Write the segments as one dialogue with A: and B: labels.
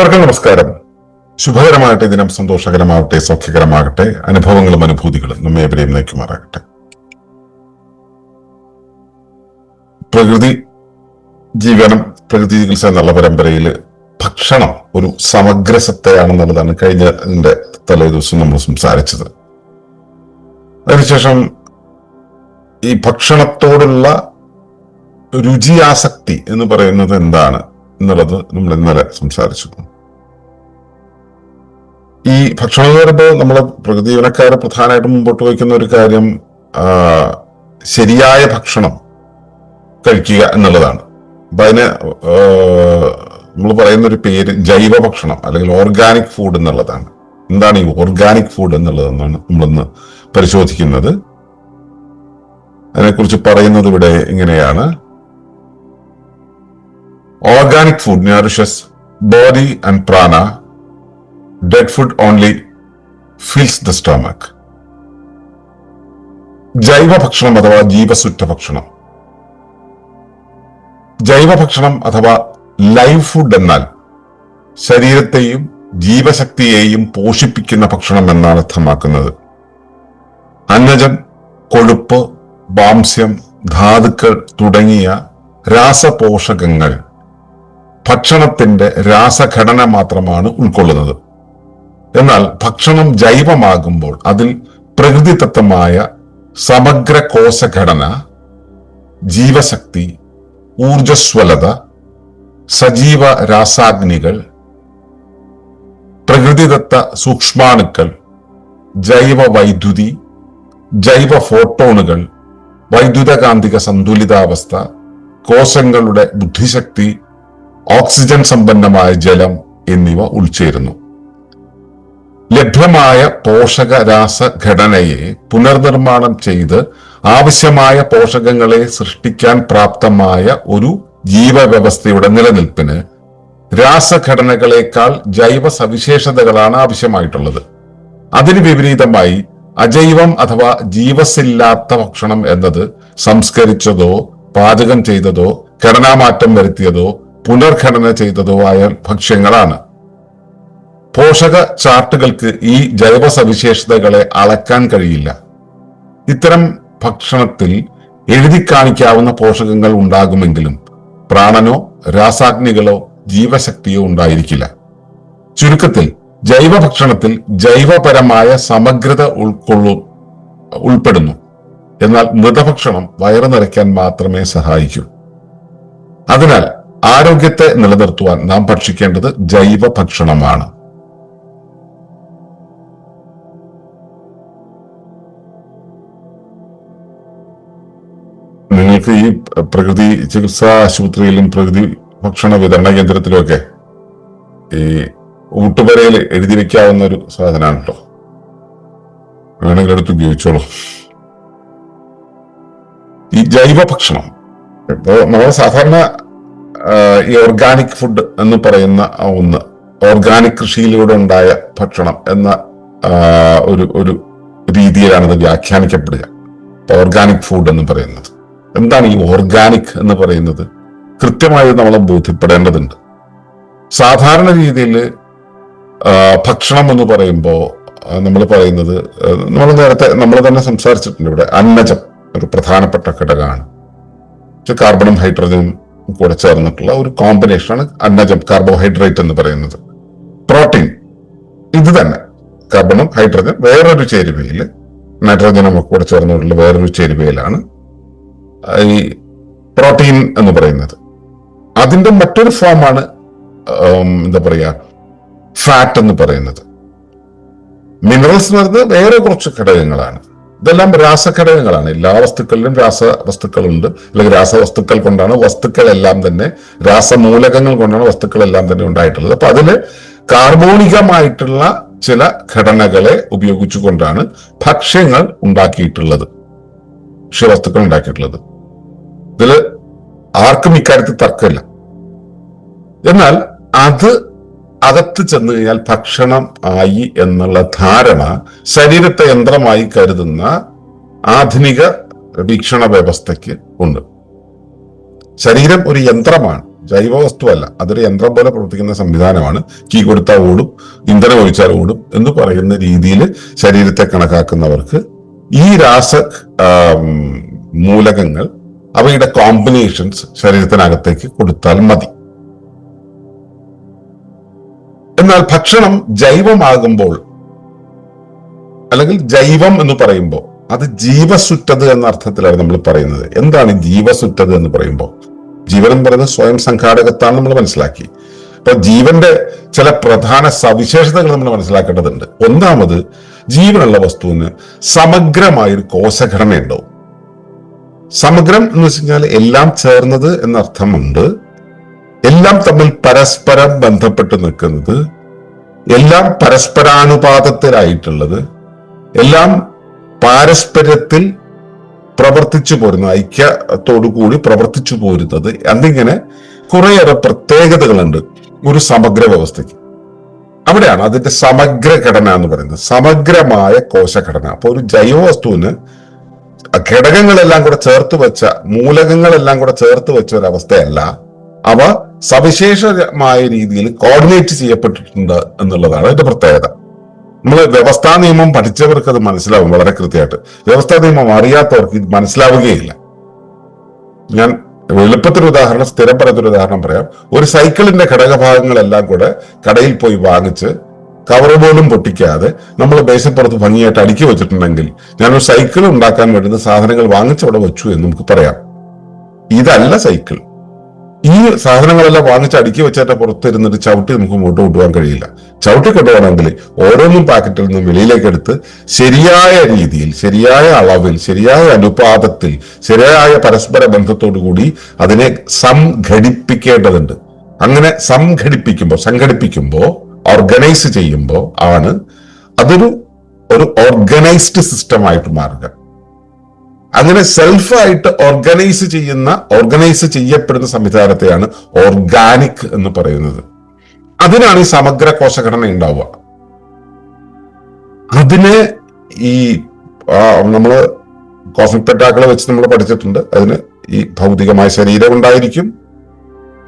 A: ഏവർക്കും നമസ്കാരം. ശുഭകരമായിട്ട് ദിനം സന്തോഷകരമാകട്ടെ സൗഖ്യകരമാകട്ടെ അനുഭവങ്ങളും അനുഭൂതികളും നമ്മെ എവരെയും നയിക്കുമാറാകട്ടെ. പ്രകൃതി ജീവനം പ്രകൃതി ചികിത്സ എന്നുള്ള പരമ്പരയിൽ ഭക്ഷണം ഒരു സമഗ്ര കഴിഞ്ഞ ഇതിന്റെ തലേ ദിവസം നമ്മൾ സംസാരിച്ചത്. അതിനുശേഷം ഈ ഭക്ഷണത്തോടുള്ള രുചിയാസക്തി എന്ന് പറയുന്നത് എന്താണ് എന്നുള്ളത് നമ്മൾ ഇന്നലെ സംസാരിച്ചു. ഈ ഭക്ഷണം എന്ന് നമ്മളെ പ്രകൃതി ജീവനക്കാരെ പ്രധാനമായിട്ടും മുമ്പോട്ട് വയ്ക്കുന്ന ഒരു കാര്യം ശരിയായ ഭക്ഷണം കഴിക്കുക എന്നുള്ളതാണ്. അപ്പൊ അതിന് നമ്മൾ പറയുന്ന ഒരു പേര് ജൈവ ഭക്ഷണം അല്ലെങ്കിൽ ഓർഗാനിക് ഫുഡ് എന്നുള്ളതാണ്. എന്താണ് ഈ ഓർഗാനിക് ഫുഡ് എന്നുള്ളതെന്നാണ് നമ്മളിന്ന് പരിശോധിക്കുന്നത്. അതിനെക്കുറിച്ച് പറയുന്നത് ഇവിടെ ഇങ്ങനെയാണ്. Organic food nourishes body and prana dead food only fills the stomach ജൈവ ഭക്ഷണം അഥവാ ജീവസുറ്റ ഭക്ഷണം. ജൈവ ഭക്ഷണം അഥവാ ലൈവ് ഫുഡ് എന്നാൽ ശരീരത്തെയും ജീവശക്തിയെയും പോഷിപ്പിക്കുന്ന ഭക്ഷണം എന്നാണ് അർത്ഥമാക്കുന്നത്. അന്നജം കൊഴുപ്പ് മാംസ്യം ധാതുക്കൾ തുടങ്ങിയ രാസപോഷകങ്ങൾ ഭക്ഷണത്തിന്റെ രാസഘടന മാത്രമാണ് ഉൾക്കൊള്ളുന്നത്. എന്നാൽ ഭക്ഷണം ജൈവമാകുമ്പോൾ അതിൽ പ്രകൃതിദത്തമായ സമഗ്ര കോശഘടന ജീവശക്തി ഊർജസ്വലത സജീവ രാസാഗ്നികൾ പ്രകൃതിദത്ത സൂക്ഷ്മാണുക്കൾ ജൈവ വൈദ്യുതി ജൈവ ഫോട്ടോണുകൾ വൈദ്യുതകാന്തിക സന്തുലിതാവസ്ഥ കോശങ്ങളുടെ ബുദ്ധിശക്തി ഓക്സിജൻ സമ്പന്നമായ ജലം എന്നിവ ഉൾച്ചേരുന്നു. ലഭ്യമായ പോഷക രാസഘടനയെ പുനർനിർമ്മാണം ചെയ്ത് ആവശ്യമായ പോഷകങ്ങളെ സൃഷ്ടിക്കാൻ പ്രാപ്തമായ ഒരു ജീവവ്യവസ്ഥയുടെ നിലനിൽപ്പിന് രാസഘടനകളെക്കാൾ ജൈവ സവിശേഷതകളാണ് ആവശ്യമായിട്ടുള്ളത്. അതിന് വിപരീതമായി അജൈവം അഥവാ ജീവസില്ലാത്ത ഭക്ഷണം എന്നത് സംസ്കരിച്ചതോ പാചകം ചെയ്തതോ ഘടനാമാറ്റം വരുത്തിയതോ പുനർഘടന ചെയ്തതോ ആയ ഭക്ഷ്യങ്ങളാണ്. പോഷക ചാർട്ടുകൾക്ക് ഈ ജൈവ സവിശേഷതകളെ അളക്കാൻ കഴിയില്ല. ഇത്തരം ഭക്ഷണത്തിൽ എഴുതി കാണിക്കാവുന്ന പോഷകങ്ങൾ ഉണ്ടാകുമെങ്കിലും പ്രാണനോ രാസാഗ്നികളോ ജീവശക്തിയോ ഉണ്ടായിരിക്കില്ല. ചുരുക്കത്തിൽ ജൈവ ഭക്ഷണത്തിൽ ജൈവപരമായ സമഗ്രത ഉൾക്കൊള്ളു ഉൾപ്പെടുന്നു. എന്നാൽ മൃതഭക്ഷണം വയറു നിറയ്ക്കാൻ മാത്രമേ സഹായിക്കൂ. അതിനാൽ ആരോഗ്യത്തെ നിലനിർത്തുവാൻ നാം ഭക്ഷിക്കേണ്ടത് ജൈവ ഭക്ഷണമാണ് നിങ്ങൾക്ക് ഈ പ്രകൃതി ചികിത്സാ ആശുപത്രിയിലും പ്രകൃതി ഭക്ഷണ വിതരണ കേന്ദ്രത്തിലും ഒക്കെ ഈ ഊട്ടുപരയിൽ എഴുതി വെക്കാവുന്ന ഒരു സാധനമാണ് കേട്ടോ വേണമെങ്കിൽ എടുത്ത് ഉപയോഗിച്ചോളൂ. ഈ ജൈവ ഭക്ഷണം ഇപ്പോ നമ്മൾ സാധാരണ ഈ ഓർഗാനിക് ഫുഡ് എന്ന് പറയുന്ന ഒന്ന് ഓർഗാനിക് കൃഷിയിലൂടെ ഉണ്ടായ ഭക്ഷണം എന്ന ഒരു ഒരു രീതിയിലാണ് അത് വ്യാഖ്യാനിക്കപ്പെടുക ഓർഗാനിക് ഫുഡ് എന്ന് പറയുന്നത്. എന്താണ് ഈ ഓർഗാനിക് എന്ന് പറയുന്നത്? കൃത്യമായി നമ്മൾ ബോധ്യപ്പെടേണ്ടതുണ്ട്. സാധാരണ രീതിയിൽ ഭക്ഷണം എന്ന് പറയുമ്പോൾ നമ്മൾ പറയുന്നത് നമ്മൾ നേരത്തെ നമ്മൾ തന്നെ സംസാരിച്ചിട്ടുണ്ട് ഇവിടെ അന്നജം ഒരു പ്രധാനപ്പെട്ട ഘടകമാണ്. കാർബണും ഹൈഡ്രജനും കൂടെ ചേർന്നിട്ടുള്ള ഒരു കോമ്പിനേഷനാണ് അന്നജം കാർബോഹൈഡ്രേറ്റ് എന്ന് പറയുന്നത്. പ്രോട്ടീൻ ഇത് തന്നെ. കാർബണും ഹൈഡ്രജൻ വേറൊരു ചേരുവയിൽ നൈട്രജനും കൂടെ ചേർന്നിട്ടുള്ള വേറൊരു ചേരുവയിലാണ് ഈ പ്രോട്ടീൻ എന്ന് പറയുന്നത്. അതിന്റെ മറ്റൊരു ഫോമാണ് എന്താ പറയുക ഫാറ്റ് എന്ന് പറയുന്നത്. മിനറൽസ് എന്ന് പറയുന്നത് വേറെ കുറച്ച് ഘടകങ്ങളാണ്. ഇതെല്ലാം രാസഘടകങ്ങളാണ്. എല്ലാ വസ്തുക്കളിലും രാസവസ്തുക്കളുണ്ട്. അല്ലെങ്കിൽ രാസവസ്തുക്കൾ കൊണ്ടാണ് വസ്തുക്കളെല്ലാം തന്നെ രാസമൂലകങ്ങൾ കൊണ്ടാണ് വസ്തുക്കളെല്ലാം തന്നെ ഉണ്ടായിട്ടുള്ളത്. അപ്പൊ അതിൽ കാർബോണികമായിട്ടുള്ള ചില ഘടനകളെ ഉപയോഗിച്ചുകൊണ്ടാണ് ഭക്ഷ്യങ്ങൾ ഉണ്ടാക്കിയിട്ടുള്ളത്. ഭക്ഷ്യവസ്തുക്കൾ ഉണ്ടാക്കിയിട്ടുള്ളത്. ഇതിൽ ആർക്കും ഇക്കാര്യത്തിൽ തർക്കമില്ല. എന്നാൽ അത് അകത്ത് ചെന്ന് കഴിഞ്ഞാൽ ഭക്ഷണം ആയി എന്നുള്ള ധാരണ ശരീരത്തെ യന്ത്രമായി കരുതുന്ന ആധുനിക വീക്ഷണ വ്യവസ്ഥയ്ക്ക് ഉണ്ട്. ശരീരം ഒരു യന്ത്രമാണ് ജൈവ വസ്തുവല്ല അതൊരു യന്ത്രം പോലെ പ്രവർത്തിക്കുന്ന സംവിധാനമാണ്. കീ കൊടുത്താൽ ഓടും ഇന്ധനം ഒഴിച്ചാൽ ഓടും എന്ന് പറയുന്ന രീതിയിൽ ശരീരത്തെ കണക്കാക്കുന്നവർക്ക് ഈ രാസ മൂലകങ്ങൾ അവയുടെ കോമ്പിനേഷൻസ് ശരീരത്തിനകത്തേക്ക് കൊടുത്താൽ മതി. എന്നാൽ ഭക്ഷണം ജൈവമാകുമ്പോൾ അല്ലെങ്കിൽ ജൈവം എന്ന് പറയുമ്പോൾ അത് ജീവസുറ്റത് എന്ന അർത്ഥത്തിലാണ് നമ്മൾ പറയുന്നത്. എന്താണ് ജീവസുറ്റത് എന്ന് പറയുമ്പോൾ? ജീവൻ എന്ന് പറയുന്നത് സ്വയം സംഘാടകത്താണ് നമ്മൾ മനസ്സിലാക്കി. അപ്പൊ ജീവന്റെ ചില പ്രധാന സവിശേഷതകൾ നമ്മൾ മനസ്സിലാക്കേണ്ടതുണ്ട്. ഒന്നാമത് ജീവനുള്ള വസ്തുവിന് സമഗ്രമായൊരു കോശഘടന സമഗ്രം എന്ന് വെച്ച് കഴിഞ്ഞാൽ എല്ലാം ചേർന്നത് എന്നർത്ഥമുണ്ട്. എല്ലാം തമ്മിൽ പരസ്പരം ബന്ധപ്പെട്ട് നിൽക്കുന്നത് എല്ലാം പരസ്പരാനുപാതത്തിലായിട്ടുള്ളത് എല്ലാം പാരസ്പര്യത്തിൽ പ്രവർത്തിച്ചു പോരുന്ന ഐക്യത്തോടു കൂടി പ്രവർത്തിച്ചു പോരുന്നത് എന്നിങ്ങനെ കുറേയേറെ പ്രത്യേകതകളുണ്ട് ഒരു സമഗ്ര വ്യവസ്ഥയ്ക്ക്. അവിടെയാണ് അതിന്റെ സമഗ്ര ഘടന എന്ന് പറയുന്നത്. സമഗ്രമായ കോശഘടന. അപ്പൊ ഒരു ജൈവ വസ്തുവിന് ഘടകങ്ങളെല്ലാം കൂടെ ചേർത്ത് വെച്ച മൂലകങ്ങളെല്ലാം കൂടെ ചേർത്ത് വെച്ച ഒരു അവസ്ഥയല്ല അവ സവിശേഷമായ രീതിയിൽ കോർഡിനേറ്റ് ചെയ്യപ്പെട്ടിട്ടുണ്ട് എന്നുള്ളതാണ് അതിന്റെ പ്രത്യേകത. നമ്മൾ വ്യവസ്ഥാ നിയമം പഠിച്ചവർക്ക് അത് മനസ്സിലാവും വളരെ കൃത്യമായിട്ട്. വ്യവസ്ഥാ നിയമം അറിയാത്തവർക്ക് ഇത് മനസ്സിലാവുകയില്ല. ഞാൻ എളുപ്പത്തിന് ഉദാഹരണം സ്ഥിരം പറയുന്നൊരു ഉദാഹരണം പറയാം. ഒരു സൈക്കിളിന്റെ ഘടകഭാഗങ്ങളെല്ലാം കൂടെ കടയിൽ പോയി വാങ്ങിച്ച് കവർ പോലും പൊട്ടിക്കാതെ നമ്മൾ മേശപ്പുറത്ത് ഭംഗിയായിട്ട് അടുക്കി വെച്ചിട്ടുണ്ടെങ്കിൽ ഞാനൊരു സൈക്കിൾ ഉണ്ടാക്കാൻ വേണ്ടുന്ന സാധനങ്ങൾ വാങ്ങിച്ചവിടെ വെച്ചു എന്ന് നമുക്ക് പറയാം. ഇതല്ല സൈക്കിൾ ഈ സാധനങ്ങളെല്ലാം വാങ്ങിച്ച് അടുക്കി വെച്ചതിന്റെ പുറത്തിരുന്നിട്ട് ചവിട്ടി നമുക്ക് മുന്നോട്ട് കൊണ്ടുപോകാൻ കഴിയില്ല. ചവിട്ടി കൊണ്ടുപോകണമെങ്കിൽ ഓരോന്നും പാക്കറ്റിൽ നിന്നും വെളിയിലേക്ക് എടുത്ത് ശരിയായ രീതിയിൽ ശരിയായ അളവിൽ ശരിയായ അനുപാതത്തിൽ ശരിയായ പരസ്പര ബന്ധത്തോടു കൂടി അതിനെ സംഘടിപ്പിക്കേണ്ടതുണ്ട്. അങ്ങനെ സംഘടിപ്പിക്കുമ്പോൾ സംഘടിപ്പിക്കുമ്പോൾ ഓർഗനൈസ് ചെയ്യുമ്പോൾ ആണ് അതൊരു ഒരു ഓർഗനൈസ്ഡ് സിസ്റ്റമായിട്ട് മാറുക. അങ്ങനെ സെൽഫായിട്ട് ഓർഗനൈസ് ചെയ്യുന്ന ഓർഗനൈസ് ചെയ്യപ്പെടുന്ന സംവിധാനത്തെയാണ് ഓർഗാനിക് എന്ന് പറയുന്നത്. അതിനാണ് ഈ സമഗ്ര കോശഘടന ഉണ്ടാവുക. അതിനെ ഈ നമ്മൾ പെറ്റാക്കളെ വെച്ച് നമ്മൾ പഠിച്ചിട്ടുണ്ട്. അതിന് ഈ ഭൗതികമായ ശരീരം ഉണ്ടായിരിക്കും.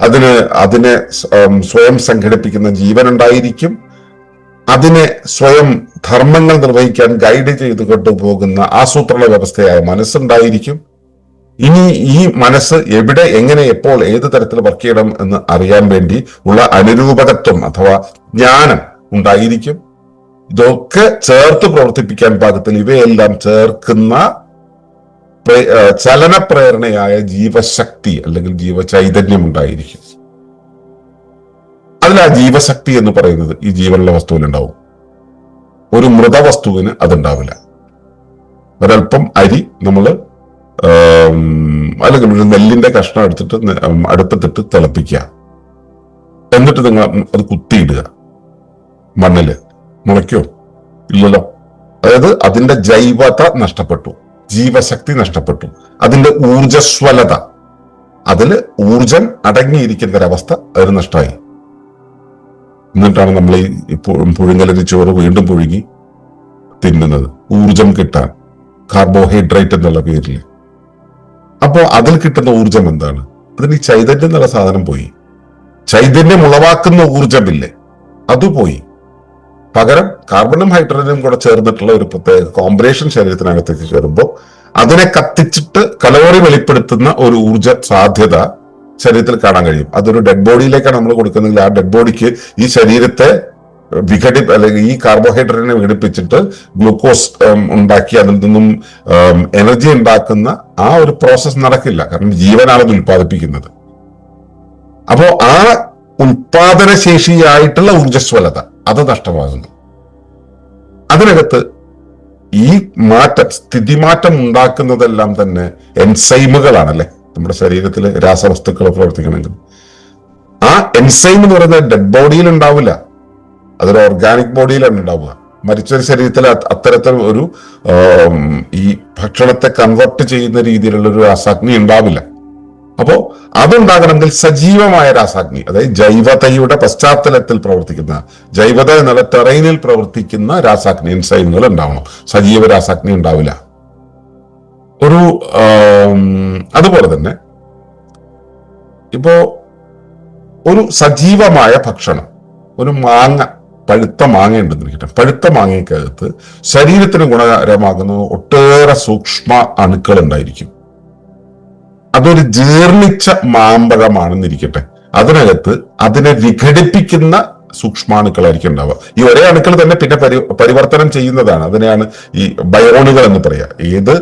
A: അതിന് അതിനെ സ്വയം സംഘടിപ്പിക്കുന്ന ജീവൻ ഉണ്ടായിരിക്കും അതിനെ സ്വയം ധർമ്മങ്ങൾ നിർവഹിക്കാൻ ഗൈഡ് ചെയ്ത് കൊണ്ടുപോകുന്ന ആസൂത്രണ വ്യവസ്ഥയായ മനസ്സുണ്ടായിരിക്കും. ഇനി ഈ മനസ്സ് എവിടെ എങ്ങനെ എപ്പോൾ ഏത് തരത്തിൽ വർക്ക് ചെയ്യണം എന്ന് അറിയാൻ വേണ്ടി ഉള്ള അനുരൂപകത്വം അഥവാ ജ്ഞാനം ഉണ്ടായിരിക്കും. ഇതൊക്കെ ചേർത്ത് പ്രവർത്തിപ്പിക്കാൻ പാകത്തിൽ ഇവയെല്ലാം ചേർക്കുന്ന പ്രേ- ആ, ചലന പ്രേരണയായ ജീവശക്തി അല്ലെങ്കിൽ ജീവചൈതന്യം ഉണ്ടായിരിക്കും. അതിൽ ആ ജീവശക്തി എന്ന് പറയുന്നത് ഈ ജീവനുള്ള വസ്തുവിൽ ഉണ്ടാവും ഒരു മൃതവസ്തുവിന് അതുണ്ടാവില്ല. ഒരല്പം അരി നമ്മൾ അല്ലെങ്കിൽ ഒരു നെല്ലിന്റെ കഷ്ണം എടുത്തിട്ട് അടുപ്പത്തിട്ട് തിളപ്പിക്കുക. എന്നിട്ട് നിങ്ങൾ അത് കുത്തിയിടുക. മണ്ണിൽ മുളയ്ക്കോ? ഇല്ലല്ലോ. അതായത് അതിന്റെ ജൈവത നഷ്ടപ്പെട്ടു. ജീവശക്തി നഷ്ടപ്പെട്ടു. അതിന്റെ ഊർജസ്വലത അതിൽ ഊർജം അടങ്ങിയിരിക്കുന്ന ഒരവസ്ഥ അതിന് നഷ്ടമായി. എന്നിട്ടാണ് നമ്മൾ ഈ പുഴുങ്ങലരി ചോറ് വീണ്ടും പുഴുങ്ങി തിന്നുന്നത്. ഊർജം കിട്ടാൻ. കാർബോഹൈഡ്രേറ്റ് എന്നുള്ള പേരിൽ. അപ്പോൾ അതിൽ കിട്ടുന്ന ഊർജം എന്താണ്? അതിന് ഈ ചൈതന്യം എന്നുള്ള സാധനം പോയി. ചൈതന്യം ഉളവാക്കുന്ന ഊർജമില്ലേ അത് പോയി പകരം കാർബണും ഹൈഡ്രജനും കൂടെ ചേർന്നിട്ടുള്ള ഒരു പ്രത്യേക കോമ്പിനേഷൻ ശരീരത്തിനകത്തേക്ക് ചേരുമ്പോൾ അതിനെ കത്തിച്ചിട്ട് കലോറി വെളിപ്പെടുത്തുന്ന ഒരു ഊർജ സാധ്യത ശരീരത്തിൽ കാണാൻ കഴിയും. അതൊരു ഡെഡ് ബോഡിയിലേക്കാണ് നമ്മൾ കൊടുക്കുന്നെങ്കിൽ ആ ഡെഡ് ബോഡിക്ക് ഈ ശരീരത്തെ വിഘടി അല്ലെങ്കിൽ ഈ കാർബോഹൈഡ്രേറ്റിനെ വിഘടിപ്പിച്ചിട്ട് ഗ്ലൂക്കോസ് ഉണ്ടാക്കി അതിൽ നിന്നും എനർജി ഉണ്ടാക്കുന്ന ആ ഒരു പ്രോസസ്സ് നടക്കില്ല. കാരണം ജീവനാണ് അത് ഉൽപ്പാദിപ്പിക്കുന്നത്. അപ്പോ ആ ഉൽപാദനശേഷിയായിട്ടുള്ള ഊർജസ്വലത അത് നഷ്ടമാകുന്നു. അതിനകത്ത് ഈ മാറ്റം സ്ഥിതിമാറ്റം ഉണ്ടാക്കുന്നതെല്ലാം തന്നെ എൻസൈമുകളാണല്ലേ? നമ്മുടെ ശരീരത്തിലെ രാസവസ്തുക്കൾ പ്രവർത്തിക്കണമെങ്കിൽ. ആ എൻസൈം എന്ന് പറയുന്നത് ഡെഡ് ബോഡിയിൽ ഉണ്ടാവില്ല. അതൊരു ഓർഗാനിക് ബോഡിയിലാണ് ഉണ്ടാവുക. മരിച്ചൊരു ശരീരത്തിൽ അത് അത്തരത്തിൽ ഒരു ഈ ഭക്ഷണത്തെ കൺവെർട്ട് ചെയ്യുന്ന രീതിയിലുള്ള ഒരു രാസാഗ്നി ഉണ്ടാവില്ല. അപ്പോ അതുണ്ടാകണമെങ്കിൽ സജീവമായ രാസാഗ്നി അതായത് ജൈവതയുടെ പശ്ചാത്തലത്തിൽ പ്രവർത്തിക്കുന്ന ജൈവത എന്നുള്ള ടെറൈനിൽ പ്രവർത്തിക്കുന്ന രാസാഗ്നി എൻസൈമുകൾ ഉണ്ടാവണം. സജീവ രാസാഗ്നി ഉണ്ടാവില്ല. ഒരു അതുപോലെ തന്നെ ഇപ്പോ ഒരു സജീവമായ ഭക്ഷണം ഒരു മാങ്ങ പഴുത്ത മാങ്ങ ഉണ്ടെന്ന് കിട്ടാം. പഴുത്ത മാങ്ങയ്ക്കകത്ത് ശരീരത്തിന് ഗുണകരമാകുന്ന ഒട്ടേറെ സൂക്ഷ്മ അണുക്കൾ ഉണ്ടായിരിക്കും. അതൊരു ജീർണിച്ച മാമ്പഴമാണെന്നിരിക്കട്ടെ അതിനകത്ത് അതിനെ വിഘടിപ്പിക്കുന്ന സൂക്ഷ്മാണുക്കളായിരിക്കും ഉണ്ടാവുക. ഈ ഒരേ അണുക്കൾ തന്നെ പിന്നെ പരി പരിവർത്തനം ചെയ്യുന്നതാണ്. അതിനെയാണ് ഈ ബയോണുകൾ എന്ന് പറയുക. ഏത്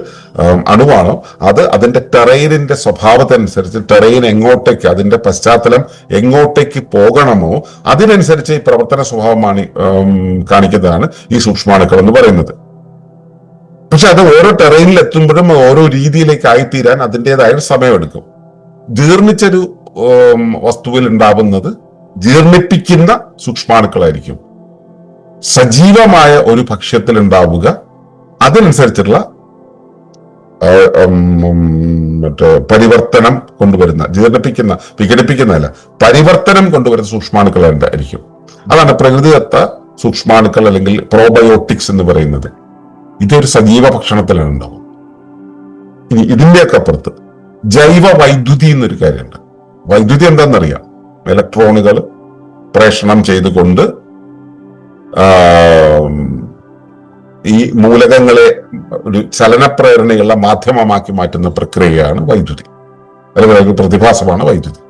A: അണുവാണോ അത് അതിന്റെ ടെറൈനിന്റെ സ്വഭാവത്തിനനുസരിച്ച് ടെറൈൻ എങ്ങോട്ടേക്ക് അതിന്റെ പശ്ചാത്തലം എങ്ങോട്ടേക്ക് പോകണമോ അതിനനുസരിച്ച് ഈ പ്രവർത്തന സ്വഭാവമാണ് കാണിക്കുന്നതാണ് ഈ സൂക്ഷ്മാണുക്കൾ എന്ന് പറയുന്നത്. പക്ഷെ അത് ഓരോ ടെറൈനിൽ എത്തുമ്പോഴും ഓരോ രീതിയിലേക്ക് ആയിത്തീരാൻ അതിന്റെതായ സമയമെടുക്കും. ജീർണിച്ചൊരു വസ്തുവിൽ ഉണ്ടാവുന്നത് ജീർണിപ്പിക്കുന്ന സൂക്ഷ്മാണുക്കളായിരിക്കും. സജീവമായ ഒരു ഭക്ഷ്യത്തിൽ ഉണ്ടാവുക അതിനനുസരിച്ചുള്ള മറ്റേ പരിവർത്തനം കൊണ്ടുവരുന്ന ജീർണിപ്പിക്കുന്ന വിഘടിപ്പിക്കുന്നതല്ല പരിവർത്തനം കൊണ്ടുവരുന്ന സൂക്ഷ്മാണുക്കൾ ഉണ്ടായിരിക്കും അതാണ് പ്രകൃതിദത്ത സൂക്ഷ്മാണുക്കൾ അല്ലെങ്കിൽ പ്രോബയോട്ടിക്സ് എന്ന് പറയുന്നത്. ഇതൊരു സജീവ ഭക്ഷണത്തിലാണ് ഉണ്ടാവും ഇനി ഇതിന്റെയൊക്കെ അപ്പുറത്ത് ജൈവ വൈദ്യുതി എന്നൊരു കാര്യമുണ്ട്. വൈദ്യുതി എന്താണെന്നറിയാം? ഇലക്ട്രോണുകൾ പ്രേഷണം ചെയ്തുകൊണ്ട് ഈ മൂലകങ്ങളെ ഒരു ചലനപ്രേരണയുള്ള മാധ്യമമാക്കി മാറ്റുന്ന പ്രക്രിയയാണ് വൈദ്യുതി. അതുപോലെ ഒരു പ്രതിഭാസമാണ് വൈദ്യുതി.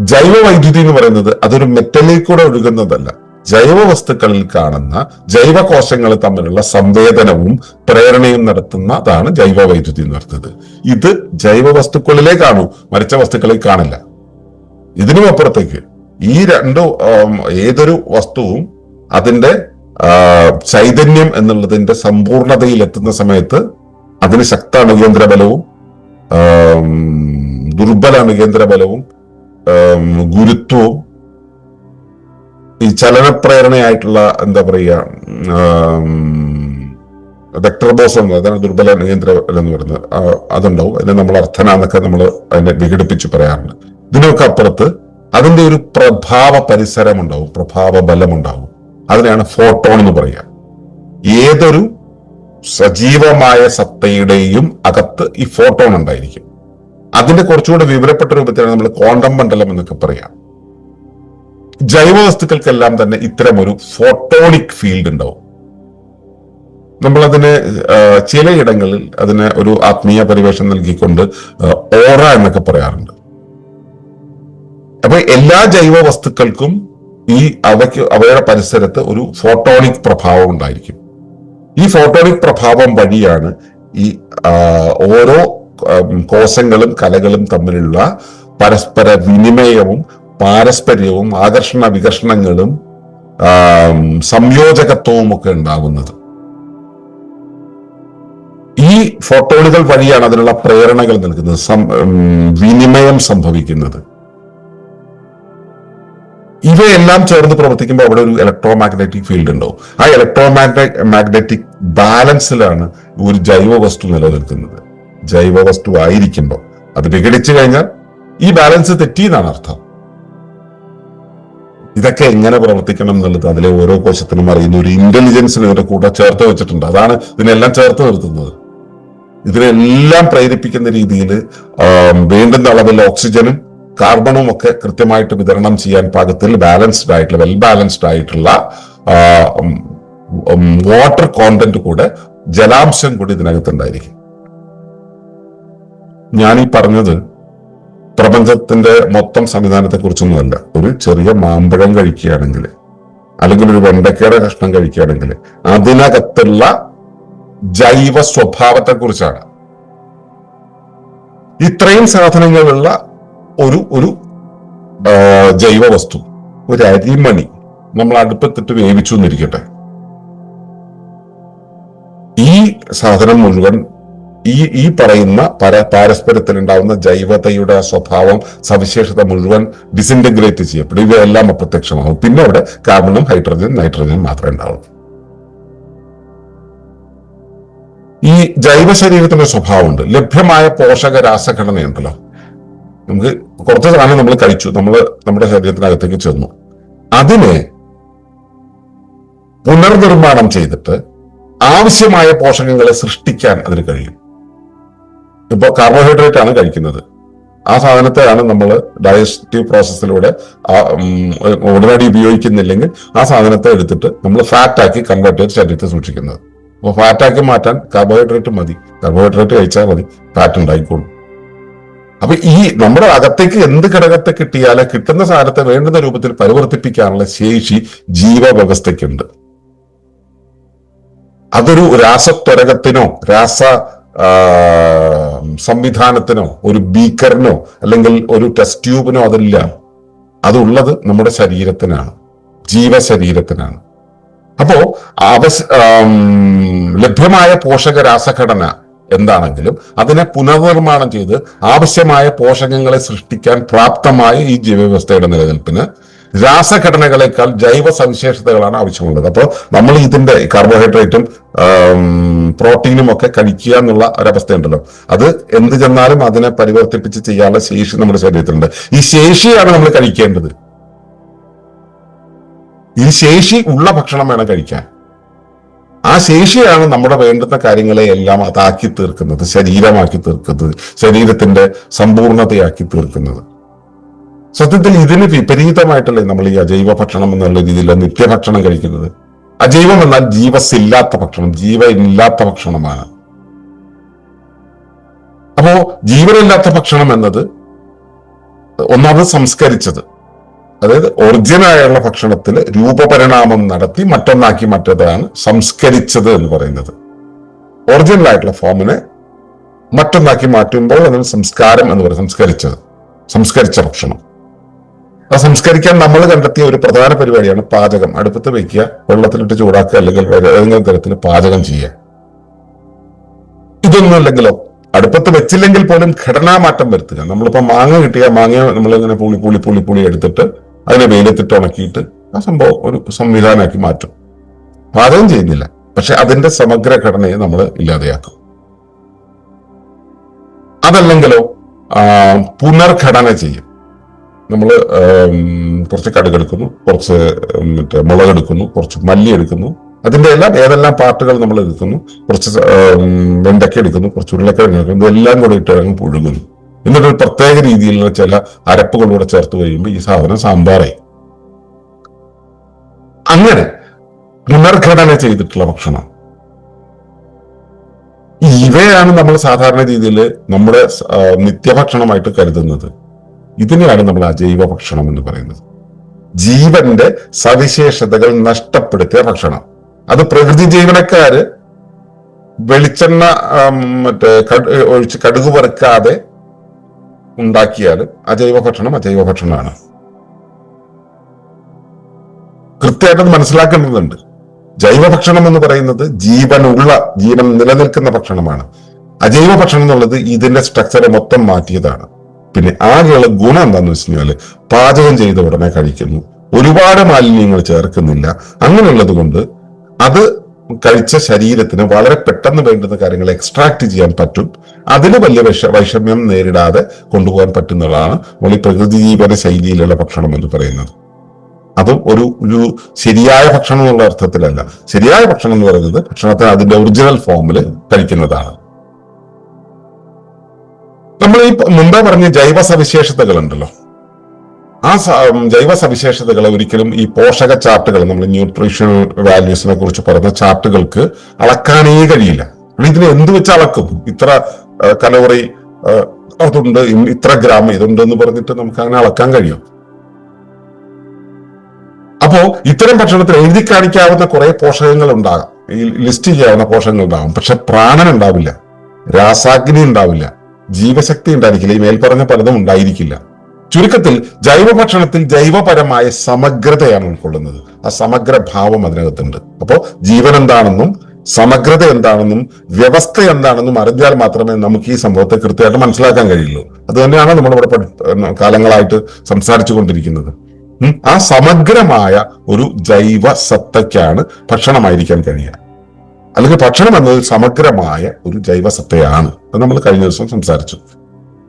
A: ജൈവ വൈദ്യുതി എന്ന് പറയുന്നത് അതൊരു മെറ്റലിൽ കൂടെ ഒഴുകുന്നതല്ല. ജൈവ വസ്തുക്കളിൽ കാണുന്ന ജൈവ കോശങ്ങൾ തമ്മിലുള്ള സംവേദനവും പ്രേരണയും നടത്തുന്നതാണ് ജൈവ വൈദ്യുതി എന്ന് പറയുന്നത് ഇത് ജൈവ വസ്തുക്കളിലേ കാണൂ മരിച്ച വസ്തുക്കളിൽ കാണില്ല. ഇതിനും അപ്പുറത്തേക്ക് ഈ രണ്ട് ഏതൊരു വസ്തുവും അതിന്റെ ചൈതന്യം എന്നുള്ളതിന്റെ സമ്പൂർണതയിൽ എത്തുന്ന സമയത്ത് അതിന് ശക്ത അണുകേന്ദ്ര ബലവും ദുർബല അണുകേന്ദ്ര ബലവും ഗുരുത്വവും ഈ ചലനപ്രേരണയായിട്ടുള്ള എന്താ പറയുക ഡക്ടർബോസം അതാണ് ദുർബല നിയന്ത്ര എന്ന് പറയുന്നത്. അതുണ്ടാവും. അതിനെ നമ്മൾ അർത്ഥന എന്നൊക്കെ നമ്മൾ അതിനെ വിഘടിപ്പിച്ച് പറയാറുണ്ട്. ഇതിനൊക്കെ അപ്പുറത്ത് അതിന്റെ ഒരു പ്രഭാവ പരിസരം ഉണ്ടാവും പ്രഭാവ ബലം ഉണ്ടാവും അതിനെയാണ് ഫോട്ടോൺ എന്ന് പറയുക. ഏതൊരു സജീവമായ സത്തയുടെയും അകത്ത് ഈ ഫോട്ടോൺ ഉണ്ടായിരിക്കും. അതിന്റെ കുറച്ചുകൂടെ വിവരപ്പെട്ട രൂപത്തിലാണ് നമ്മൾ കോണ്ടം മണ്ഡലം എന്നൊക്കെ പറയാം. ജൈവ വസ്തുക്കൾക്കെല്ലാം തന്നെ ഇത്തരം ഒരു ഫോട്ടോണിക് ഫീൽഡ് ഉണ്ടാവും. നമ്മളതിന് ചിലയിടങ്ങളിൽ അതിന് ഒരു ആത്മീയ പരിവേഷം നൽകിക്കൊണ്ട് ഓറ എന്നൊക്കെ പറയാറുണ്ട്. അപ്പൊ എല്ലാ ജൈവ വസ്തുക്കൾക്കും ഈ അവയ്ക്ക് അവയുടെ പരിസരത്ത് ഒരു ഫോട്ടോണിക് പ്രഭാവം ഉണ്ടായിരിക്കും. ഈ ഫോട്ടോണിക് പ്രഭാവം വഴിയാണ് ഈ ഓരോ കോശങ്ങളും കലകളും തമ്മിലുള്ള പരസ്പര വിനിമയവും പാരസ്പര്യവും ആകർഷണ വികർഷണങ്ങളും സംയോജകത്വവും ഒക്കെ ഉണ്ടാകുന്നത്. ഈ ഫോട്ടോണുകൾ വഴിയാണ് അതിനുള്ള പ്രേരണകൾ നൽകുന്നത് വിനിമയം സംഭവിക്കുന്നത്. ഇവയെല്ലാം ചേർന്ന് പ്രവർത്തിക്കുമ്പോൾ അവിടെ ഒരു ഇലക്ട്രോ മാഗ്നറ്റിക് ഫീൽഡ് ഉണ്ടോ? ആ ഇലക്ട്രോ മാഗ്നറ്റിക് ബാലൻസിലാണ് ഒരു ജൈവ വസ്തു നിലനിൽക്കുന്നത്. ജൈവ വസ്തു ആയിരിക്കുമ്പോൾ അത് വിഘടിച്ചു കഴിഞ്ഞാൽ ഈ ബാലൻസ് തെറ്റി എന്നാണ് അർത്ഥം. ഇതൊക്കെ എങ്ങനെ പ്രവർത്തിക്കണം എന്നുള്ളത് അതിലെ ഓരോ കോശത്തിനും അറിയുന്ന ഒരു ഇന്റലിജൻസിന് ഇതിന്റെ കൂടെ ചേർത്ത് വെച്ചിട്ടുണ്ട്. അതാണ് ഇതിനെല്ലാം ചേർത്ത് നിർത്തുന്നത്. ഇതിനെല്ലാം പ്രേരിപ്പിക്കുന്ന രീതിയിൽ വേണ്ടുന്ന അളവിൽ ഓക്സിജനും കാർബണും ഒക്കെ കൃത്യമായിട്ട് വിതരണം ചെയ്യാൻ പാകത്തിൽ ബാലൻസ്ഡ് ആയിട്ടുള്ള വെൽ ബാലൻസ്ഡ് ആയിട്ടുള്ള വാട്ടർ കോണ്ടന്റ് കൂടെ ജലാംശം കൂടി ഇതിനകത്തുണ്ടായിരിക്കും. ഞാൻ ഈ പറഞ്ഞത് പ്രപഞ്ചത്തിന്റെ മൊത്തം സംവിധാനത്തെ കുറിച്ചൊന്നുമല്ല ഒരു ചെറിയ മാമ്പഴം കഴിക്കുകയാണെങ്കിൽ അല്ലെങ്കിൽ ഒരു വെണ്ടക്കയുടെ കഷ്ണം കഴിക്കുകയാണെങ്കിൽ അതിനകത്തുള്ള ജൈവ സ്വഭാവത്തെ കുറിച്ചാണ് ഇത്രയും സാധനങ്ങളുള്ള ഒരു ഒരു ജൈവ വസ്തു ഒരു അരിമണി നമ്മൾ അടുപ്പത്തിട്ട് വേവിച്ചു എന്നിരിക്കട്ടെ ഈ സാധനം മുഴുവൻ ഈ ഈ പറയുന്ന പര പാരസ്പര്യത്തിൽ ഉണ്ടാവുന്ന ജൈവതയുടെ സ്വഭാവം സവിശേഷത മുഴുവൻ ഡിസിന്റഗ്രേറ്റ് ചെയ്യപ്പെടും. ഇവയെല്ലാം അപ്രത്യക്ഷമാകും പിന്നെ അവിടെ കാർബണും ഹൈഡ്രജൻ നൈട്രജൻ മാത്രമേ ഉണ്ടാവുള്ളൂ. ഈ ജൈവ ശരീരത്തിന്റെ സ്വഭാവമുണ്ട്. ലഭ്യമായ പോഷക രാസഘടനയുണ്ടല്ലോ. നമുക്ക് കുറച്ച് സാധനം നമ്മൾ കഴിച്ചു. നമ്മൾ നമ്മുടെ ശരീരത്തിനകത്തേക്ക് ചെന്നു. അതിനെ പുനർനിർമ്മാണം ചെയ്തിട്ട് ആവശ്യമായ പോഷകങ്ങളെ സൃഷ്ടിക്കാൻ അതിന് കഴിയും. ഇപ്പൊ കാർബോഹൈഡ്രേറ്റ് ആണ് കഴിക്കുന്നത്. ആ സാധനത്തെയാണ് നമ്മൾ ഡയജസ്റ്റീവ് പ്രോസസ്സിലൂടെ ഉടനടി ഉപയോഗിക്കുന്നില്ലെങ്കിൽ ആ സാധനത്തെ എടുത്തിട്ട് നമ്മൾ ഫാറ്റാക്കി കൺവേർട്ട് ചെയ്ത് ശരീരത്തെ സൂക്ഷിക്കുന്നത്. അപ്പോൾ ഫാറ്റാക്കി മാറ്റാൻ കാർബോഹൈഡ്രേറ്റ് മതി. കാർബോഹൈഡ്രേറ്റ് കഴിച്ചാൽ മതി. ഫാറ്റ് ഉണ്ടായിക്കോളും. അപ്പൊ ഈ നമ്മുടെ അകത്തേക്ക് എന്ത് ഘടകത്തെ കിട്ടിയാലും കിട്ടുന്ന സാധനത്തെ വേണ്ടുന്ന രൂപത്തിൽ പരിവർത്തിപ്പിക്കാനുള്ള ശേഷി ജീവവ്യവസ്ഥയ്ക്കുണ്ട്. അതൊരു രാസത്വരകത്തിനോ രാസ സംവിധാനത്തിനോ ഒരു ബീക്കറിനോ അല്ലെങ്കിൽ ഒരു ടെസ്റ്റ് ട്യൂബിനോ അതില്ല. അതുള്ളത് നമ്മുടെ ശരീരത്തിനാണ്. ജീവശരീരത്തിനാണ്. അപ്പോ അവസ് ലഭ്യമായ പോഷക രാസഘടന എന്താണെങ്കിലും അതിനെ പുനർനിർമ്മാണം ചെയ്ത് ആവശ്യമായ പോഷകങ്ങളെ സൃഷ്ടിക്കാൻ പ്രാപ്തമായ ഈ ജീവവ്യവസ്ഥയുടെ നിലനിൽപ്പിന് രാസഘടനകളെക്കാൾ ജൈവ സവിശേഷതകളാണ് ആവശ്യമുള്ളത്. അപ്പോൾ നമ്മൾ ഇതിന്റെ കാർബോഹൈഡ്രേറ്റും പ്രോട്ടീനും ഒക്കെ കഴിക്കുക എന്നുള്ള ഒരവസ്ഥയുണ്ടല്ലോ. അത് എന്ത് ചെന്നാലും അതിനെ പരിവർത്തിപ്പിച്ച് ചെയ്യാനുള്ള ശേഷി നമ്മുടെ ശരീരത്തിലുണ്ട്. ഈ ശേഷിയാണ് നമ്മൾ കഴിക്കേണ്ടത്. ഈ ശേഷി ഉള്ള ഭക്ഷണം വേണം കഴിക്കാൻ. ആ ശേഷിയാണ് നമ്മുടെ വേണ്ടുന്ന കാര്യങ്ങളെ എല്ലാം അതാക്കി തീർക്കുന്നത് ശരീരമാക്കി തീർക്കുന്നത് ശരീരത്തിന്റെ സമ്പൂർണതയാക്കി തീർക്കുന്നത്. സത്യത്തിൽ ഇതിന് വിപരീതമായിട്ടല്ലേ നമ്മൾ ഈ അജൈവ ഭക്ഷണം എന്നുള്ള രീതിയിൽ നിത്യഭക്ഷണം കഴിക്കുന്നത്. അജൈവം എന്നാൽ ജീവസില്ലാത്ത ഭക്ഷണം ജീവനില്ലാത്ത ഭക്ഷണമാണ്. അപ്പോ ജീവനില്ലാത്ത ഭക്ഷണം എന്നത് ഒന്നാമത് സംസ്കരിച്ചത്. അതായത് ഒറിജിനായുള്ള ഭക്ഷണത്തിൽ രൂപപരിണാമം നടത്തി മറ്റൊന്നാക്കി മറ്റേതാണ് സംസ്കരിച്ചത് എന്ന് പറയുന്നത്. ഒറിജിനൽ ആയിട്ടുള്ള ഫോമിനെ മറ്റൊന്നാക്കി മാറ്റുമ്പോൾ അതിന് സംസ്കാരം എന്ന് പറയും സംസ്കരിച്ചത് സംസ്കരിച്ച ഭക്ഷണം. സംസ്കരിക്കാൻ നമ്മൾ കണ്ടെത്തിയ ഒരു പ്രധാന പരിപാടിയാണ് പാചകം. അടുപ്പത്ത് വെക്കുക വെള്ളത്തിലിട്ട് ചൂടാക്കുക അല്ലെങ്കിൽ ഏതെങ്കിലും തരത്തിൽ പാചകം ചെയ്യുക. ഇതൊന്നും അല്ലെങ്കിലോ അടുപ്പത്ത് വെച്ചില്ലെങ്കിൽ പോലും ഘടനാമാറ്റം വരുത്തുക. നമ്മളിപ്പോ മാങ്ങ കിട്ടിയ മാങ്ങ നമ്മളിങ്ങനെ പുളി പുളി പുളി പുളി എടുത്തിട്ട് അതിനെ വെയിലത്തിട്ട് ഉണക്കിയിട്ട് ആ സംഭവം ഒരു സംവിധാനമാക്കി മാറ്റും. പാചകം ചെയ്യുന്നില്ല. പക്ഷെ അതിന്റെ സമഗ്ര ഘടനയെ നമ്മൾ ഇല്ലാതെയാക്കും. അതല്ലെങ്കിലോ പുനർഘടന ചെയ്യും. നമ്മൾ കുറച്ച് കടുകെടുക്കുന്നു കുറച്ച് മറ്റേ മുളകെടുക്കുന്നു കുറച്ച് മല്ലി എടുക്കുന്നു. അതിന്റെ എല്ലാം ഏതെല്ലാം പാർട്ടുകൾ നമ്മൾ എടുക്കുന്നു കുറച്ച് വെണ്ടയ്ക്ക എടുക്കുന്നു കുറച്ച് ഉരുളക്കിഴങ്ങ് എടുക്കുന്നു ഇതെല്ലാം കൂടെ ഇട്ട് അങ്ങ് പുഴുകുന്നു എന്നിട്ട് ഒരു പ്രത്യേക രീതിയിലുള്ള ചില അരപ്പുകളൂടെ ചേർത്ത് കഴിയുമ്പോൾ ഈ സാധനം സാമ്പാറായി. അങ്ങനെ പുനർഘടന ചെയ്തിട്ടുള്ള ഭക്ഷണം. ഇവയാണ് നമ്മൾ സാധാരണ രീതിയിൽ നമ്മുടെ നിത്യഭക്ഷണമായിട്ട് കരുതുന്നത്. ഇതിനെയാണ് നമ്മൾ അജൈവ ഭക്ഷണം എന്ന് പറയുന്നത്. ജീവന്റെ സവിശേഷതകൾ നഷ്ടപ്പെടുത്തിയ ഭക്ഷണം. അത് പ്രകൃതി ജീവനക്കാര് വെളിച്ചെണ്ണ മറ്റേ ഒഴിച്ച് കടുക് വറുക്കാതെ ഉണ്ടാക്കിയാലും അജൈവ ഭക്ഷണം അജൈവ ഭക്ഷണമാണ് കൃത്യമായിട്ട് മനസ്സിലാക്കേണ്ടതുണ്ട്. ജൈവ ഭക്ഷണം എന്ന് പറയുന്നത് ജീവനുള്ള ജീവൻ നിലനിൽക്കുന്ന ഭക്ഷണമാണ്. അജൈവ ഭക്ഷണം എന്നുള്ളത് ഇതിന്റെ സ്ട്രക്ചറെ മൊത്തം മാറ്റിയതാണ്. പിന്നെ ആകെയുള്ള ഗുണം എന്താന്ന് വെച്ച് കഴിഞ്ഞാൽ പാചകം ചെയ്ത ഉടനെ കഴിക്കുന്നു. ഒരുപാട് മാലിന്യങ്ങൾ ചേർക്കുന്നില്ല. അങ്ങനെയുള്ളത് കൊണ്ട് അത് കഴിച്ച ശരീരത്തിന് വളരെ പെട്ടെന്ന് വേണ്ടുന്ന കാര്യങ്ങൾ എക്സ്ട്രാക്ട് ചെയ്യാൻ പറ്റും. അതിന് വലിയ വിഷ വൈഷമ്യം നേരിടാതെ കൊണ്ടുപോകാൻ പറ്റുന്നതാണ് നമ്മൾ ഈ പ്രകൃതി ജീവന ശൈലിയിലുള്ള ഭക്ഷണം എന്ന് പറയുന്നത്. അതും ഒരു ഒരു ശരിയായ ഭക്ഷണം എന്നുള്ള അർത്ഥത്തിലല്ല. ശരിയായ ഭക്ഷണം എന്ന് പറയുന്നത് ഭക്ഷണത്തെ അതിന്റെ ഒറിജിനൽ ഫോമിൽ കഴിക്കുന്നതാണ്. നമ്മൾ ഈ മുമ്പേ പറഞ്ഞ ജൈവ സവിശേഷതകൾ ഉണ്ടല്ലോ ആ ജൈവ സവിശേഷതകൾ ഒരിക്കലും ഈ പോഷക ചാർട്ടുകൾ നമ്മൾ ന്യൂട്രീഷൻ വാല്യൂസിനെ കുറിച്ച് പറയുന്ന ചാർട്ടുകൾക്ക് അളക്കാനേ കഴിയില്ല. ഇതിനെ എന്ത് വെച്ച് അളക്കും? ഇത്ര കലോറി അതുണ്ട് ഇത്ര ഗ്രാം ഇതുണ്ട് എന്ന് പറഞ്ഞിട്ട് നമുക്ക് അങ്ങനെ അളക്കാൻ കഴിയും. അപ്പോ ഇത്തരം ഭക്ഷണത്തിൽ എഴുതി കാണിക്കാവുന്ന കുറെ പോഷകങ്ങൾ ഉണ്ടാകാം. ഈ ലിസ്റ്റ് ചെയ്യാവുന്ന പോഷകങ്ങൾ ഉണ്ടാകും. പക്ഷെ പ്രാണൻ ഉണ്ടാവില്ല. രാസാഗ്നി ഉണ്ടാവില്ല. ജീവശക്തി ഉണ്ടായിരിക്കില്ല. ഈ മേൽപ്പറഞ്ഞ പലതും ഉണ്ടായിരിക്കില്ല. ചുരുക്കത്തിൽ ജൈവ ഭക്ഷണത്തിൽ ജൈവപരമായ സമഗ്രതയാണ് ഉൾക്കൊള്ളുന്നത്. ആ സമഗ്ര ഭാവം അതിനകത്തുണ്ട്. അപ്പോ ജീവൻ എന്താണെന്നും സമഗ്രത എന്താണെന്നും വ്യവസ്ഥ എന്താണെന്നും അറിഞ്ഞാൽ മാത്രമേ നമുക്ക് ഈ സംഭവത്തെ കൃത്യമായിട്ട് മനസ്സിലാക്കാൻ കഴിയുള്ളൂ. അത് തന്നെയാണ് നമ്മളിവിടെ കാലങ്ങളായിട്ട് സംസാരിച്ചു കൊണ്ടിരിക്കുന്നത് ആ സമഗ്രമായ ഒരു ജൈവ സത്തയ്ക്കാണ് ഭക്ഷണമായിരിക്കാൻ കഴിയുക. അല്ലെങ്കിൽ ഭക്ഷണം എന്നത് സമഗ്രമായ ഒരു ജൈവസത്തയാണ്. അത് നമ്മൾ കഴിഞ്ഞ ദിവസം സംസാരിച്ചു.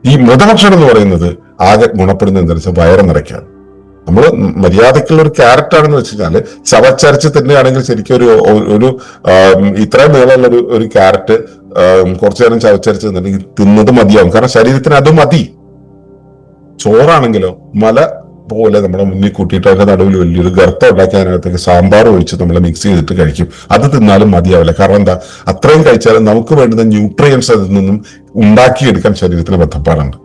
A: ഈ മൃതഭക്ഷണം എന്ന് പറയുന്നത് ആകെ ഗുണപ്പെടുന്ന എന്താ വെച്ചാൽ വയറ് നിറയ്ക്കാൻ നമ്മൾ മര്യാദക്കുള്ള ഒരു ക്യാരറ്റ് ആണെന്ന് വെച്ച് കഴിഞ്ഞാൽ ചവച്ചരച്ച് തന്നെയാണെങ്കിൽ ശരിക്കും ഒരു ഒരു ഇത്രയും നീളമുള്ള ഒരു ഒരു ക്യാരറ്റ് കുറച്ചു നേരം ചവച്ചരച്ച് തിന്നത് മതിയാവും. കാരണം ശരീരത്തിന് അത് മതി. ചോറാണെങ്കിലോ മല പോലെ നമ്മുടെ മുന്നിൽ കൂട്ടിയിട്ട് അതിന്റെ നടുവിൽ വലിയൊരു ഗർത്തം ഉണ്ടാക്കി അതിനകത്തേക്ക് സാമ്പാർ ഒഴിച്ച് നമ്മൾ മിക്സ് ചെയ്തിട്ട് കഴിക്കും. അത് തിന്നാലും മതിയാവില്ല. കാരണം എന്താ? അത്രയും കഴിച്ചാലും നമുക്ക് വേണ്ടുന്ന ന്യൂട്രിയൻസ് അതിൽ നിന്നും ഉണ്ടാക്കിയെടുക്കാൻ ശരീരത്തിന് ബന്ധപ്പാടുണ്ട്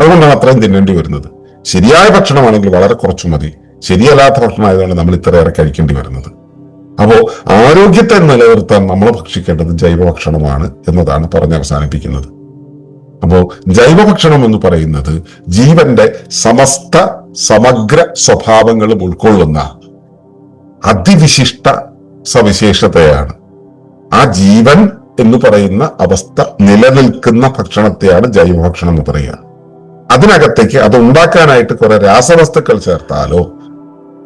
A: അതുകൊണ്ടാണ് അത്രയും തിന്നേണ്ടി വരുന്നത്. ശരിയായ ഭക്ഷണമാണെങ്കിൽ വളരെ കുറച്ചു മതി. ശരിയല്ലാത്ത ഭക്ഷണമായതുകൊണ്ട് നമ്മൾ ഇത്രയേറെ കഴിക്കേണ്ടി വരുന്നത്. അപ്പോൾ ആരോഗ്യത്തെ നിലനിർത്താൻ നമ്മൾ ഭക്ഷിക്കേണ്ടത് ജൈവ ഭക്ഷണമാണ് എന്നതാണ് പറഞ്ഞ് അവസാനിപ്പിക്കുന്നത്. അപ്പോ ജൈവഭക്ഷണം എന്ന് പറയുന്നത് ജീവന്റെ സമസ്ത സമഗ്ര സ്വഭാവങ്ങളും ഉൾക്കൊള്ളുന്ന അതിവിശിഷ്ട സവിശേഷതയാണ്. ആ ജീവൻ എന്ന് പറയുന്ന അവസ്ഥ നിലനിൽക്കുന്ന ഭക്ഷണത്തെയാണ് ജൈവഭക്ഷണം എന്ന് പറയുക. അതിനകത്തേക്ക് അത് ഉണ്ടാക്കാനായിട്ട് കുറെ രാസവസ്തുക്കൾ ചേർത്താലോ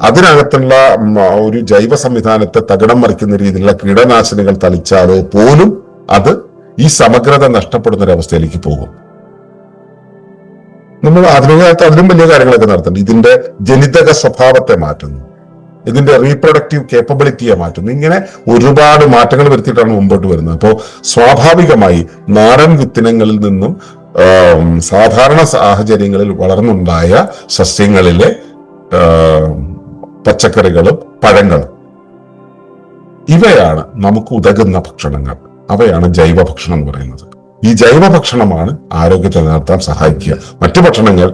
A: അതിനകത്തുള്ള ഒരു ജൈവ സംവിധാനത്തെ തകിടം മറിക്കുന്ന രീതിയിലുള്ള കീടനാശിനികൾ തളിച്ചാലോ പോലും അത് ഈ സമഗ്രത നഷ്ടപ്പെടുന്ന ഒരു അവസ്ഥയിലേക്ക് പോകും. നമ്മൾ ആധുനികമായിട്ട് അതിലും വലിയ കാര്യങ്ങളൊക്കെ നടത്തുന്നുണ്ട്. ഇതിന്റെ ജനിതക സ്വഭാവത്തെ മാറ്റുന്നു. ഇതിന്റെ റീപ്രൊഡക്റ്റീവ് കേപ്പബിലിറ്റിയെ മാറ്റുന്നു. ഇങ്ങനെ ഒരുപാട് മാറ്റങ്ങൾ വരുത്തിയിട്ടാണ് മുമ്പോട്ട് വരുന്നത്. അപ്പോൾ സ്വാഭാവികമായി നാടൻ വിത്തിനങ്ങളിൽ നിന്നും സാധാരണ സാഹചര്യങ്ങളിൽ വളർന്നുണ്ടായ സസ്യങ്ങളിലെ പച്ചക്കറികളും പഴങ്ങളും ഇവയാണ് നമുക്ക് ഉതകുന്ന ഭക്ഷണങ്ങൾ. അവയാണ് ജൈവ ഭക്ഷണം എന്ന് പറയുന്നത്. ഈ ജൈവ ഭക്ഷണമാണ് ആരോഗ്യത്തെ നിലനിർത്താൻ സഹായിക്കുക. മറ്റു ഭക്ഷണങ്ങൾ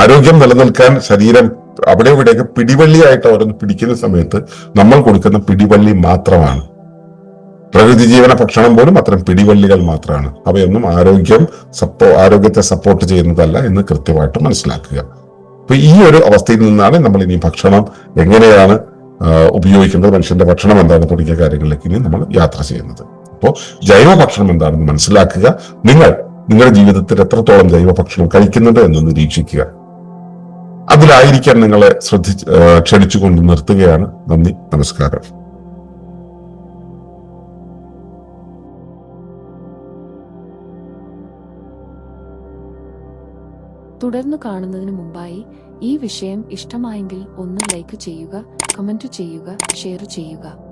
A: ആരോഗ്യം നിലനിൽക്കാൻ ശരീരം അവിടെ ഇവിടെയൊക്കെ പിടിവള്ളിയായിട്ട് ഓരോന്ന് പിടിക്കുന്ന സമയത്ത് നമ്മൾ കൊടുക്കുന്ന പിടിവള്ളി മാത്രമാണ്. പ്രകൃതി ജീവന ഭക്ഷണം പോലും അത്തരം പിടിവള്ളികൾ മാത്രമാണ്. അവയൊന്നും ആരോഗ്യം സപ്പോ ആരോഗ്യത്തെ സപ്പോർട്ട് ചെയ്യുന്നതല്ല എന്ന് കൃത്യമായിട്ട് മനസ്സിലാക്കുക. അപ്പൊ ഈ ഒരു അവസ്ഥയിൽ നിന്നാണ് നമ്മൾ ഇനി ഭക്ഷണം എങ്ങനെയാണ് ഉപയോഗിക്കുന്നത് മനുഷ്യന്റെ ഭക്ഷണം എന്താണ് തുടങ്ങിയ കാര്യങ്ങളിലേക്ക് ഇനി നമ്മൾ യാത്ര ചെയ്യുന്നത്. അപ്പോൾ ജൈവ ഭക്ഷണം എന്താണെന്ന് മനസ്സിലാക്കുക. നിങ്ങൾ നിങ്ങളുടെ ജീവിതത്തിൽ എത്രത്തോളം ജൈവ ഭക്ഷണം കഴിക്കുന്നുണ്ട് എന്ന് നിരീക്ഷിക്കുക. അതിലായിരിക്കാൻ നിങ്ങളെ ശ്രദ്ധിച്ച് ആ, ക്ഷണിച്ചുകൊണ്ട് നിർത്തുകയാണ്. നന്ദി നമസ്കാരം.
B: തുടർന്ന് കാണുന്നതിന് മുമ്പായി ഈ വിഷയം ഇഷ്ടമായെങ്കിൽ ഒന്ന് ലൈക്ക് ചെയ്യുക കമന്റ് ചെയ്യുക ഷെയർ ചെയ്യുക.